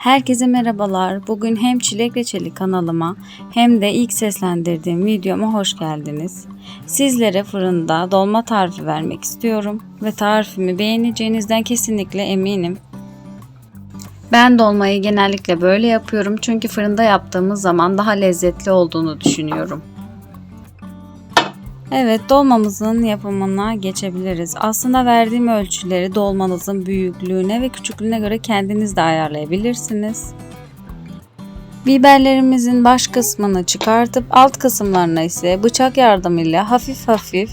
Herkese merhabalar. Bugün hem Çilek Reçeli kanalıma hem de ilk seslendirdiğim videoma hoş geldiniz. Sizlere fırında dolma tarifi vermek istiyorum ve tarifimi beğeneceğinizden kesinlikle eminim. Ben dolmayı genellikle böyle yapıyorum çünkü fırında yaptığımız zaman daha lezzetli olduğunu düşünüyorum. Evet dolmamızın yapımına geçebiliriz. Aslında verdiğim ölçüleri dolmanızın büyüklüğüne ve küçüklüğüne göre kendiniz de ayarlayabilirsiniz. Biberlerimizin baş kısmını çıkartıp alt kısımlarına ise bıçak yardımıyla hafif hafif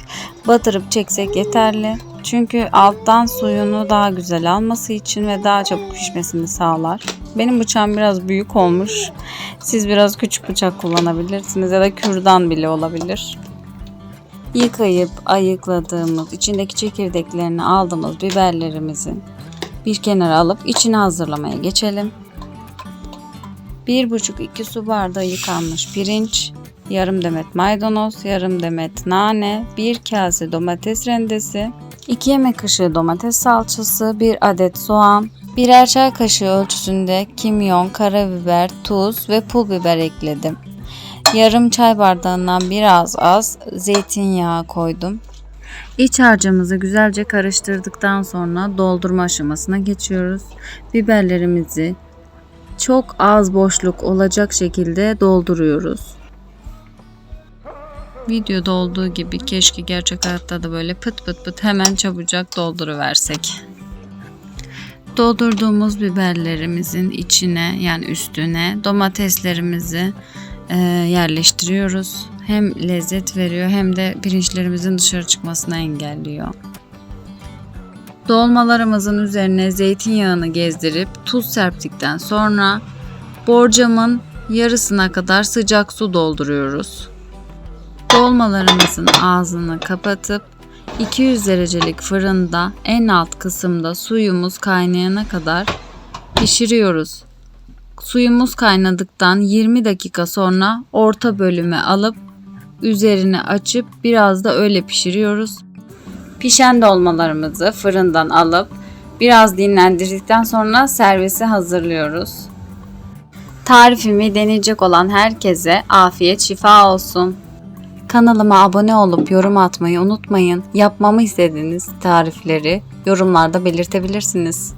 batırıp çeksek yeterli. Çünkü alttan suyunu daha güzel alması için ve daha çabuk pişmesini sağlar. Benim bıçağım biraz büyük olmuş. Siz biraz küçük bıçak kullanabilirsiniz ya da kürdan bile olabilir. Yıkayıp ayıkladığımız, içindeki çekirdeklerini aldığımız biberlerimizin bir kenara alıp içini hazırlamaya geçelim. 1,5-2 su bardağı yıkanmış pirinç, yarım demet maydanoz, yarım demet nane, 1 kase domates rendesi, 2 yemek kaşığı domates salçası, 1 adet soğan, birer çay kaşığı ölçüsünde kimyon, karabiber, tuz ve pul biber ekledim. Yarım çay bardağından biraz az zeytinyağı koydum. İç harcımızı güzelce karıştırdıktan sonra doldurma aşamasına geçiyoruz. Biberlerimizi çok az boşluk olacak şekilde dolduruyoruz. Videoda olduğu gibi keşke gerçek hayatta da böyle pıt pıt pıt hemen çabucak dolduruversek. Doldurduğumuz biberlerimizin içine yani üstüne domateslerimizi yerleştiriyoruz. Hem lezzet veriyor hem de pirinçlerimizin dışarı çıkmasını engelliyor. Dolmalarımızın üzerine zeytinyağını gezdirip tuz serptikten sonra borcamın yarısına kadar sıcak su dolduruyoruz. Dolmalarımızın ağzını kapatıp 200 derecelik fırında en alt kısımda suyumuz kaynayana kadar pişiriyoruz. Suyumuz kaynadıktan 20 dakika sonra orta bölüme alıp üzerini açıp biraz da öyle pişiriyoruz. Pişen dolmalarımızı fırından alıp biraz dinlendirdikten sonra servise hazırlıyoruz. Tarifimi deneyecek olan herkese afiyet şifa olsun. Kanalıma abone olup yorum atmayı unutmayın. Yapmamı istediğiniz tarifleri yorumlarda belirtebilirsiniz.